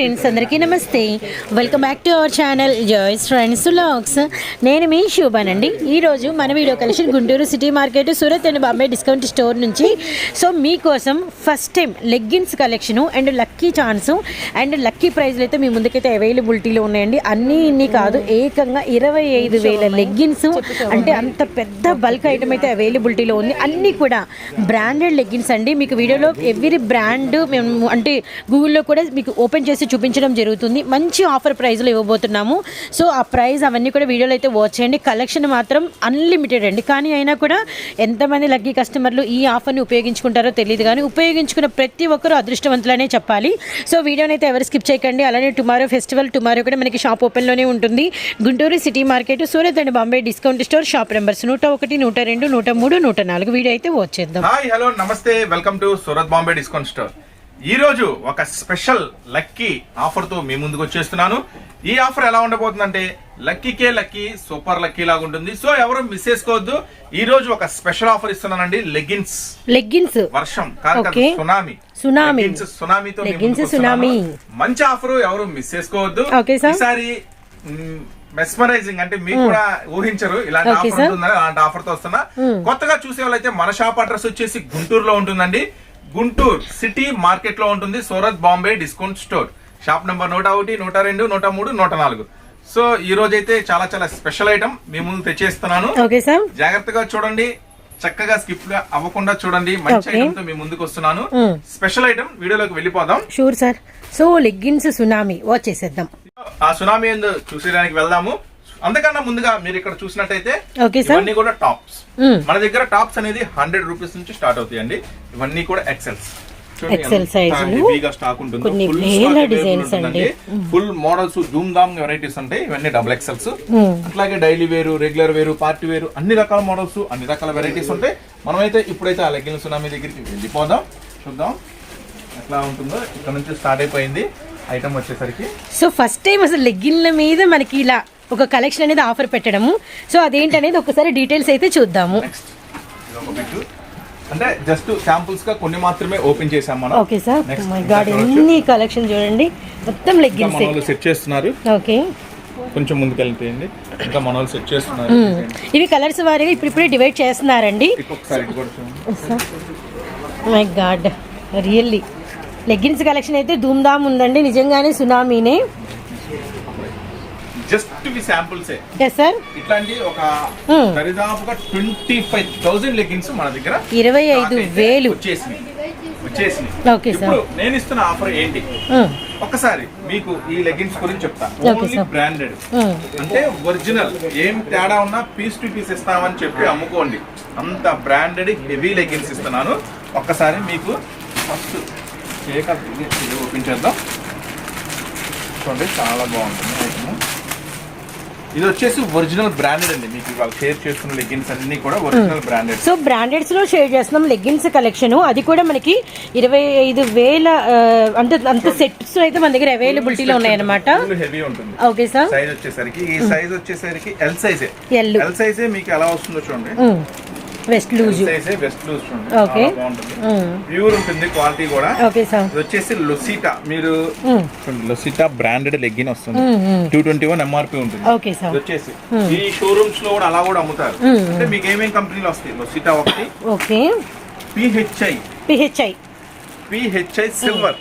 Friends అందరికీ నమస్తే. Welcome back to our channel joys friends logs నేను మీ శోభానండి. ఈరోజు మన video collection Guntur city market Surat and Bombay discount store నుంచి. సో మీకోసం first time leggings collection and lucky chance and lucky ప్రైజ్లు అయితే మీ ముందుకైతే అవైలబిలిటీలో ఉన్నాయండి. అన్నీ ఇన్ని కాదు ఏకంగా ఇరవై ఐదు వేల లెగ్గిన్స్ అంటే అంత పెద్ద బల్క్ ఐటమ్ అయితే అవైలబిలిటీలో ఉంది. అన్నీ కూడా బ్రాండెడ్ లెగ్గిన్స్ అండి. మీకు వీడియోలో ఎవ్రీ బ్రాండ్ మేము అంటే గూగుల్లో కూడా మీకు ఓపెన్ చేసి చూపించడం జరుగుతుంది. మంచి ఆఫర్ ప్రైస్లో ఇవ్వబోతున్నాము. సో ఆ ప్రైస్ అవన్నీ కూడా వీడియోలో అయితే వాచ్ చేయండి. కలెక్షన్ మాత్రం అన్లిమిటెడ్ అండి. కానీ అయినా కూడా ఎంతమంది లక్కీ కస్టమర్లు ఈ ఆఫర్ని ఉపయోగించుకుంటారో తెలియదు కానీ ఉపయోగించుకున్న ప్రతి ఒక్కరూ అదృష్టవంతులనే చెప్పాలి. సో వీడియోని అయితే ఎవరు స్కిప్ చేయకండి. అలానే టుమారో ఫెస్టివల్ టుమారో కూడా మనకి షాప్ ఓపెన్లోనే ఉంటుంది. Guntur city market Surat and Bombay discount store shop numbers నూట ఒకటి నూట రెండు నూట మూడు నూట నాలుగు వీడియో అయితే వాచ్ చేద్దాం. హాయ్ హలో నమస్తే. Welcome to Surat Bombay discount store ఈ రోజు ఒక స్పెషల్ లక్కీ ఆఫర్తో మీ ముందుకు వచ్చేస్తున్నాను ఈ ఆఫర్ ఎలా ఉండబోతుందంటే లక్కీకే లక్కీ సూపర్ లక్కీ లాగా ఉంటుంది సో ఎవరు మిస్ చేసుకోవద్దు ఈ రోజు ఒక స్పెషల్ ఆఫర్ ఇస్తున్నానండి లెగ్గిన్స్ లెగ్గిన్స్ వర్షం. Tsunami tsunami. సునామీతో. సునామీ. మంచి ఆఫర్ ఎవరు మిస్ చేసుకోవద్దు. ఈసారి మెస్మరైజింగ్ అంటే మీకు కూడా ఊహించరు ఇలాంటి ఆఫర్. ఉంటుందని అలాంటి ఆఫర్తో వస్తున్నా కొత్తగా చూసే వాళ్ళైతే మన షాప్ అడ్రస్ వచ్చేసి గుంటూరులో ఉంటుందండి గుంటూరు సిటీ మార్కెట్లో ఉంటుంది Surat Bombay discount store. Shop number నూట ఒకటి నూట రెండు నూట మూడు నూట నాలుగు. సో ఈ రోజు అయితే చాలా చాలా స్పెషల్ ఐటమ్ మీ ముందు తెచ్చేస్తున్నాను. జాగ్రత్తగా చూడండి చక్కగా స్కిప్గా అవ్వకుండా చూడండి మంచి. ఐటమ్తో మీ ముందుకు వస్తున్నాను. స్పెషల్ ఐటమ్ వీడియోలోకి వెళ్ళిపోదాం. Sure sir. So leggings tsunami watch చేసేద్దాం ఆ సునామీ ఏందో చూసేదానికి వెళ్దాము. అంతకన్నా ముందుగా మీరు ఇక్కడ చూసినట్టయితే. ఇవన్నీ కూడా టాప్స్. Mm. మన దగ్గర టాప్స్ అనేది హండ్రెడ్ రూపీస్ నుంచి స్టార్ట్ అవుతాయండి. ఇవన్నీ కూడా ఎక్సెల్స్ కొన్ని వేల. అండి. ఫుల్ మోడల్స్ ధూమ్ ధామ్ వెరైటీస్ ఉంటాయి ఇవన్నీ డబుల్ ఎక్సెల్స్ Mm. అట్లాగే డైలీ వేరు రెగ్యులర్ వేరు పార్టీ వేరు అన్ని రకాల మోడల్స్ అన్ని రకాల వెరైటీస్ ఉంటాయి. మనమైతే ఇప్పుడైతే ఆ లెగ్గిన్ సునామీ దగ్గరికి వెళ్ళిపోదాం. చూద్దాం. ఎట్లా ఉంటుందో ఇక్కడ నుంచి స్టార్ట్ అయిపోయింది. ఐటమ్ వచ్చేసరికి. సో ఫస్ట్ టైం అసలు లెగ్గిన్ల మీద మనకి ఇలా ఒక కలెక్షన్ అనేది ఆఫర్ పెట్టడము. సో అదేంటనేది ఒకసారి డీటెయిల్స్ అయితే చూద్దాము. అంటే జస్ట్ శాంపుల్స్గా కొన్ని మాత్రమే ఓపెన్ చేసాం మనం. Okay sir my God. ఎన్ని కలెక్షన్ చూడండి. మొత్తం ఇంకా లెగ్గిన్స్ మన వాళ్ళు సెట్ చేస్తున్నారు. ఓకే కొంచెం ముందుకు వెళ్ళిపోయింది. ఇంకా మన వాళ్ళు సెట్ చేస్తున్నారు ఇవి కలర్స్ వారీగా ఇప్పుడు ఇప్పుడే డివైడ్ చేస్తున్నారండి my God really leggings collection అయితే ధూమ్ ధామ్ ఉందండి. నిజంగానే సునామీనే. జస్ట్ ఇవి శాంపుల్సే. ఎస్ సార్ ఇట్లాంటి ఒక Hmm. దరిదాపుగా ట్వంటీ ఫైవ్ థౌసండ్ లెగ్గిన్స్ మన దగ్గర ఇరవై ఐదు వేలు. వచ్చేసినాయి. వచ్చేసినాయి. Okay, sir. ఇప్పుడు నేను ఇస్తున్న ఆఫర్ ఏంటి? ఉమ్, ఒక్కసారి మీకు ఈ లెగ్గిన్స్ గురించి చెప్తా. ఓన్లీ. Branded um. అంటే ఒరిజినల్. ఏం తేడా ఉన్నా పీస్ టు పీస్ ఇస్తామని చెప్పి అమ్ముకోండి. అంత బ్రాండెడ్ హెవీ లెగ్గిన్స్ ఇస్తున్నాను. ఒక్కసారి మీకు ఫస్ట్ కేక్ ఓపెన్ చేద్దాం. చూడండి చాలా బాగుంటుంది. ఐటమ్ ఇది వచ్చేసి ఒరిజినల్ బ్రాండెడ్ అండి. మీకు ఇవాళ షేర్ చేస్తున్న లెగ్గిన్స్ అన్ని కూడా ఒరిజినల్ బ్రాండెడ్ సో బ్రాండెడ్స్లో షేర్ చేస్తున్నాం లెగ్గిన్స్ కలెక్షన్ అది కూడా మనకి ఇరవై ఐదు వేల అంటే అంత సెట్స్ అయితే మన దగ్గర అవైలబిలిటీలో ఉన్నాయన్నమాట హెవీ ఉంటుంది. ఓకే సార్ సైజ్ వచ్చేసరికి ఈ సైజ్ వచ్చేసరికి ఎల్ సైజే. ఎల్ సైజే మీకు ఎలా వస్తుందో చూడండి. Waist loose. వెస్ట్ బాగుంటుంది. ప్యూర్ ఉంటుంది క్వాలిటీ కూడా. Okay sir. వచ్చేసి లొసిటా మీరు లొసిటా బ్రాండెడ్ లెగ్గిన్ వస్తుంది. టూ ట్వంటీ వన్ ఎంఆర్పి ఉంటుంది. Okay sir. వచ్చేసి. ఈ షోరూమ్స్లో కూడా అలా కూడా అమ్ముతారు. అంటే మీకు ఏమేం కంపెనీలు వస్తాయి? లొసిటా ఒకటి. Okay. PHI PHI PHI silver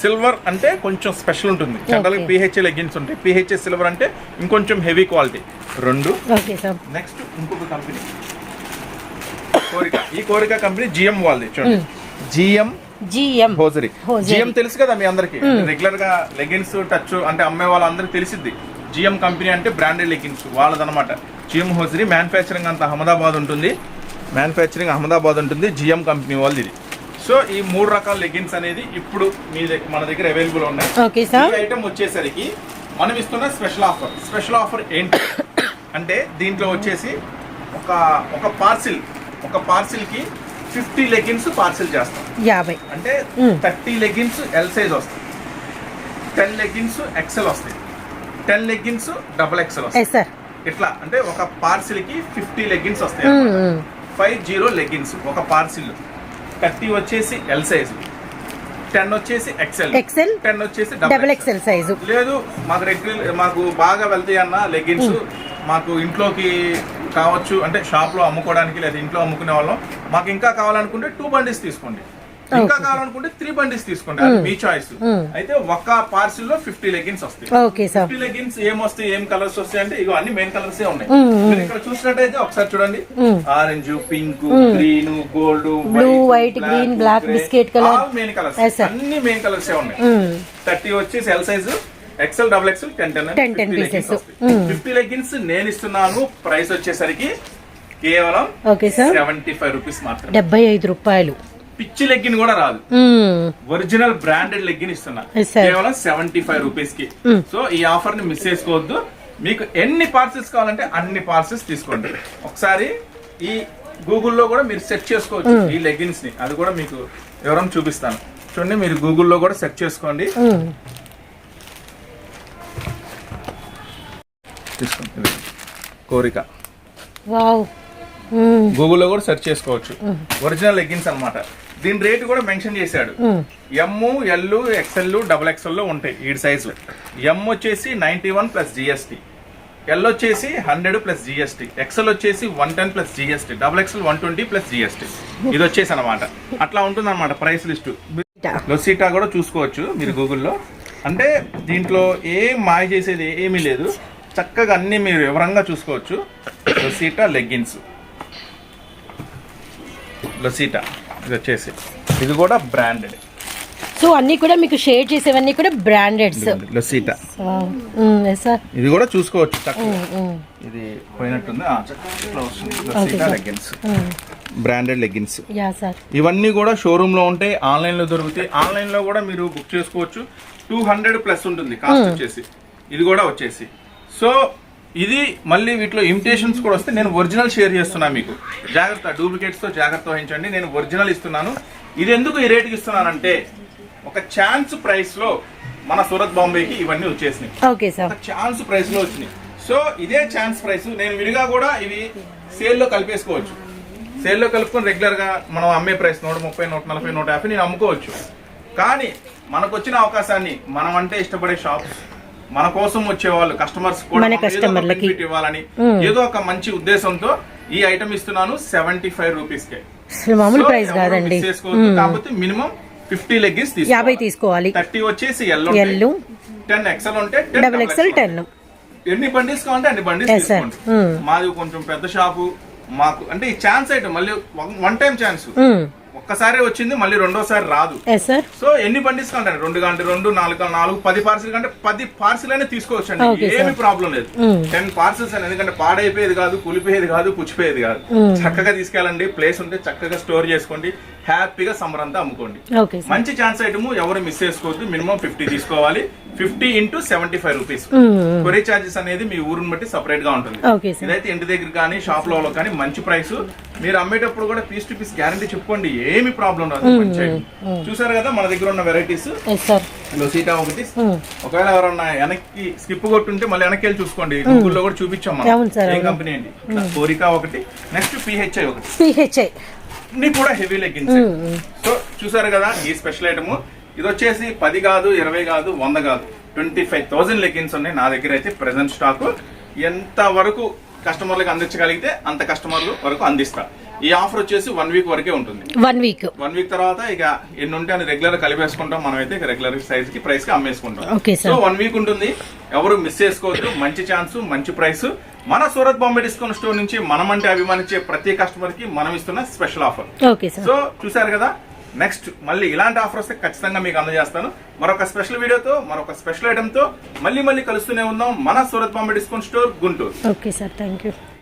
silver అంటే కొంచెం స్పెషల్ ఉంటుంది. General Okay. పిహెచ్ఐ లెగ్గిన్స్ ఉంటాయి. పిహెచ్ఐ సిల్వర్ అంటే ఇంకొంచెం హెవీ క్వాలిటీ రెండు. ఓకే నెక్స్ట్ ఇంకొక కంపెనీ కోరిక. ఈ కోరిక కంపెనీ జిఎం వాళ్ళది చూడండి. GM GM. హోజరీ. జిఎం తెలుసు కదా మీ అందరికి? రెగ్యులర్గా లెగిన్స్ టచ్ అంటే అమ్మే వాళ్ళందరికి తెలిసిద్ది. జిఎం కంపెనీ అంటే బ్రాండెడ్ లెగిన్స్ వాళ్ళదన్నమాట జిఎం హోజరీ మ్యానుఫ్యాక్చరింగ్ అంతా అహ్మదాబాద్ ఉంటుంది. మ్యానుఫ్యాక్చరింగ్ అహ్మదాబాద్ ఉంటుంది జిఎం కంపెనీ వాళ్ళది ఇది. సో ఈ మూడు రకాల లెగిన్స్ అనేది ఇప్పుడు మీ దగ్గర మన దగ్గర అవైలబుల్ ఉన్నాయి. ఈ ఐటమ్ వచ్చేసరికి మనం ఇస్తున్న స్పెషల్ ఆఫర్. స్పెషల్ ఆఫర్ ఏంటి? అంటే దీంట్లో వచ్చేసి ఒక ఒక పార్సిల్ ఒక పార్సిల్కి ఫిఫ్టీ లెగిన్స్ పార్సిల్ చేస్తాం. యాభై. అంటే. థర్టీ లెగిన్స్ ఎల్ సైజ్ వస్తాయి. టెన్ లెగిన్స్ ఎక్సెల్ వస్తాయి. టెన్ లెగిన్స్ డబుల్ ఎక్సెల్ వస్తాయి. ఇట్లా అంటే ఒక పార్సిల్కి ఫిఫ్టీ లెగిన్స్ వస్తాయి ఫైవ్ జీరో లెగిన్స్ ఒక పార్సిల్. థర్టీ వచ్చేసి ఎల్ సైజ్ టెన్ వచ్చేసి ఎక్సెల్ ఎక్సెల్ టెన్ వచ్చేసి డబుల్ ఎక్సెల్ సైజు లేదు మాకు రెగ్యులర్ మాకు బాగా వెళ్తాయి అన్న లెగిన్స్ మాకు ఇంట్లోకి కావచ్చు అంటే షాప్లో అమ్ముకోవడానికి లేదా ఇంట్లో అమ్ముకునే వాళ్ళం. మాకు ఇంకా కావాలనుకుంటే టూ బండిస్ తీసుకోండి. ఇంకా కావాలనుకుంటే త్రీ బండిస్ తీసుకోండి. అది మీ చాయిస్ అయితే ఒక్క పార్సిల్లో ఫిఫ్టీ లెగిన్స్ వస్తాయి. ఫిఫ్టీ లెగిన్స్ ఏం వస్తాయి? ఏం కలర్స్ వస్తాయి? అంటే ఇగో అన్ని మెయిన్ కలర్స్ ఉన్నాయి. మీరు ఇక్కడ చూసినట్టయితే ఒకసారి చూడండి. Orange pink green gold Blue, white, green, black, biscuit color. Main colours. అన్ని మెయిన్ కలర్స్ ఉన్నాయి. థర్టీ వచ్చేసి L size XL double XL ten ten 10, 10 pieces. Fifty leggings నేను ఇస్తున్నాను. ప్రైస్ వచ్చేసరికి కేవలం okay sir seventy five rupees మాత్రమే. డెబ్బై ఐదు రూపాయలు. పిచ్చి లెగ్గిన్ కూడా రాదు. ఒరిజినల్ బ్రాండెడ్ లెగ్గిన్ ఇస్తున్నా. కేవలం సెవెంటీ ఫైవ్ రూపీస్కి సో ఈ ఆఫర్ని మిస్ చేసుకోవద్దు. మీకు ఎన్ని పార్సెల్స్ కావాలంటే అన్ని పార్సెల్స్ తీసుకోండి. ఒకసారి ఈ గూగుల్లో కూడా మీరు సెర్చ్ చేసుకోవచ్చు ఈ లెగ్గిన్స్ని. అది కూడా మీకు వివరం చూపిస్తాను. చూడండి మీరు గూగుల్లో కూడా సెర్చ్ చేసుకోండి. తీసుకోండి ఇది. కోరిక. వావ్. గూగుల్లో కూడా సెర్చ్ చేసుకోవచ్చు. ఒరిజినల్ లెగ్గిన్స్ అన్నమాట. దీని రేట్ కూడా మెన్షన్ చేశాడు. ఎమ్ ఎల్ ఎక్స్ఎల్ డబుల్ ఎక్స్ఎల్లో ఉంటాయి ఈ సైజు. ఎమ్ వచ్చేసి ninety one plus GST L వచ్చేసి హండ్రెడ్ ప్లస్ జిఎస్టీ ఎక్స్ఎల్ వచ్చేసి one ten plus GST double XL one twenty plus GST ఇది వచ్చేసి అనమాట అట్లా ఉంటుంది అనమాట ప్రైస్ లిస్ట్ లొసీటా కూడా చూసుకోవచ్చు మీరు గూగుల్లో అంటే దీంట్లో ఏం మాయ చేసేది ఏమీ లేదు. చక్కగా అన్ని మీరు వివరంగా చూసుకోవచ్చు. లొసీటా లెగ్గిన్స్. లొసీటా ఇది వచ్చేసి ఇది కూడా బ్రాండెడ్. సో అన్ని కూడా మీకు షేర్ చేసేవన్నీ కూడా బ్రాండెడ్స్ లొసీటా. సార్ ఇది కూడా చూసుకోవచ్చు చక్కగా. ఇది పోయినట్టుంది. ఆ, ఇట్లా వస్తుంది లొసీటా లెగ్గిన్స్. Branded leggings. ఇవన్నీ కూడా షోరూమ్లో ఉంటాయి ఆన్లైన్లో దొరుకుతాయి. ఆన్లైన్లో కూడా మీరు బుక్ చేసుకోవచ్చు. టూ హండ్రెడ్ ప్లస్ ఉంటుంది కాస్ట్ వచ్చేసి. ఇది కూడా వచ్చేసి. సో ఇది మళ్ళీ వీటిలో ఇమిటేషన్స్ కూడా వస్తే నేను ఒరిజినల్ షేర్ చేస్తున్నా మీకు. జాగ్రత్త డూప్లికేట్స్తో జాగ్రత్త వహించండి. నేను ఒరిజినల్ ఇస్తున్నాను. ఇది ఎందుకు ఈ రేటుకి ఇస్తున్నానంటే ఒక ఛాన్స్ ప్రైస్లో మన సూరత్ బాంబేకి ఇవన్నీ వచ్చేసినాయి. ఒక ఛాన్స్ ప్రైస్లో వచ్చినాయి. సో ఇదే ఛాన్స్ ప్రైస్ నేను విడిగా కూడా ఇవి సేల్లో కలిపేసుకోవచ్చు. సేల్లో కలుపుకొని రెగ్యులర్గా మనం అమ్మే ప్రైస్ నూట ముప్పై నూట నలభై నూట యాభై నేను అమ్ముకోవచ్చు. కానీ మనకు వచ్చిన అవకాశాన్ని మనం అంటే ఇష్టపడే షాప్స్ మన కోసం వచ్చే వాళ్ళు కస్టమర్స్ కూడా ఇవ్వాలని ఏదో ఒక మంచి ఉద్దేశంతో ఈ ఐటమ్ ఇస్తున్నాను సెవెంటీ ఫైవ్ రూపీస్ కే మామూలు ప్రైస్ కాదండి. కాకపోతే మినిమం ఫిఫ్టీ లెగ్గిన్స్ యాభై తీసుకోవాలి. థర్టీ వచ్చేసి ఎల్ ఎల్లు టెన్ ఎక్సెల్ ఉంటే 10 డబుల్ ఎక్స్ఎల్ XL. టెన్. ఎన్ని బండిస్ కావాలంటే అన్ని sir. తీసుకోండి. మాది కొంచెం పెద్ద షాపు మాకు అంటే ఈ ఛాన్స్ ఐటమ్ మళ్ళీ వన్ టైం ఛాన్స్ ఒక్కసారి వచ్చింది మళ్ళీ రెండోసారి రాదు. సో ఎన్ని కావాలంటే రెండు గంట రెండు నాలుగు నాలుగు పది పార్సిల్ కంటే పది పార్సిల్ అయినా తీసుకోవచ్చు అండి. ఏమి ప్రాబ్లం లేదు. టెన్ పార్సిల్స్ అని ఎందుకంటే పాడైపోయేది కాదు కూలిపోయేది కాదు పుచ్చిపోయేది కాదు. చక్కగా తీసుకెళ్ళండి. ప్లేస్ ఉంటే చక్కగా స్టోర్ చేసుకోండి. హ్యాపీగా సమ్మర్ అంతా అమ్ముకోండి మంచి ఛాన్స్ ఐటమ్ ఎవరు మిస్ చేసుకోవద్దు మినిమం ఫిఫ్టీ తీసుకోవాలి. Fifty into seventy five rupees. Courier charges అనేది మీ ఊరుని బట్టి సపరేట్గా ఉంటుంది. ఇదైతే ఇంటి దగ్గర కానీ షాప్లో కానీ మంచి ప్రైస్ మీరు అమ్మేటప్పుడు కూడా పీస్ టు పీస్ గ్యారంటీ చెప్పుకోండి. ఏమి ప్రాబ్లం రాదు. చూసారు కదా మన దగ్గర ఉన్న వెరైటీస్ లొసీటా ఒకటి. ఒకవేళ ఎవరన్నా వెనక్కి స్కిప్ కొట్టుంటే మళ్ళీ వెనక్కి వెళ్ళి చూసుకోండి. గూగుల్లో కూడా చూపించాం మనం. ఏ. కంపెనీ అండి? కోరిక ఒకటి నెక్స్ట్ పిహెచ్ఐ ఒకటి. పిహెచ్ఐ ఇన్ని కూడా హెవీ లెగ్గిన్స్ సో చూసారు కదా ఈ స్పెషల్ ఐటమ్ ఇది వచ్చేసి పది కాదు ఇరవై కాదు వంద కాదు. ట్వంటీ ఫైవ్ థౌసండ్ లెగ్గిన్స్ ఉన్నాయి నా దగ్గర అయితే ప్రెసెంట్ స్టాక్ ఎంత వరకు కస్టమర్లకు అందించగలిగితే అంత కస్టమర్లు వరకు అందిస్తా. ఈ ఆఫర్ వచ్చేసి వన్ వీక్ వరకే ఉంటుంది. One week. వన్ వీక్ తర్వాత ఇక ఎన్ని ఉంటే అని రెగ్యులర్ కలిపేసుకుంటాం మనం అయితే రెగ్యులర్ సైజ్కి ప్రైస్కి అమ్మేసుకుంటాం. సో వన్ వీక్ ఉంటుంది. ఎవరు మిస్ చేసుకోవద్దు. మంచి ఛాన్స్ మంచి ప్రైస్ మన సూరత్ బాంబే డిస్కౌంట్ స్టోర్ నుంచి మనం అంటే అభిమానించే ప్రతి కస్టమర్కి మనం ఇస్తున్న స్పెషల్ ఆఫర్ సో చూసారు కదా? నెక్స్ట్ మళ్ళీ ఇలాంటి ఆఫర్ వస్తే ఖచ్చితంగా మీకు అందజేస్తాను. మరొక స్పెషల్ వీడియోతో మరొక స్పెషల్ ఐటమ్తో మళ్ళీ మళ్ళీ కలుస్తూనే ఉందాం మన Surat Bombay discount store Guntur. Okay sir thank you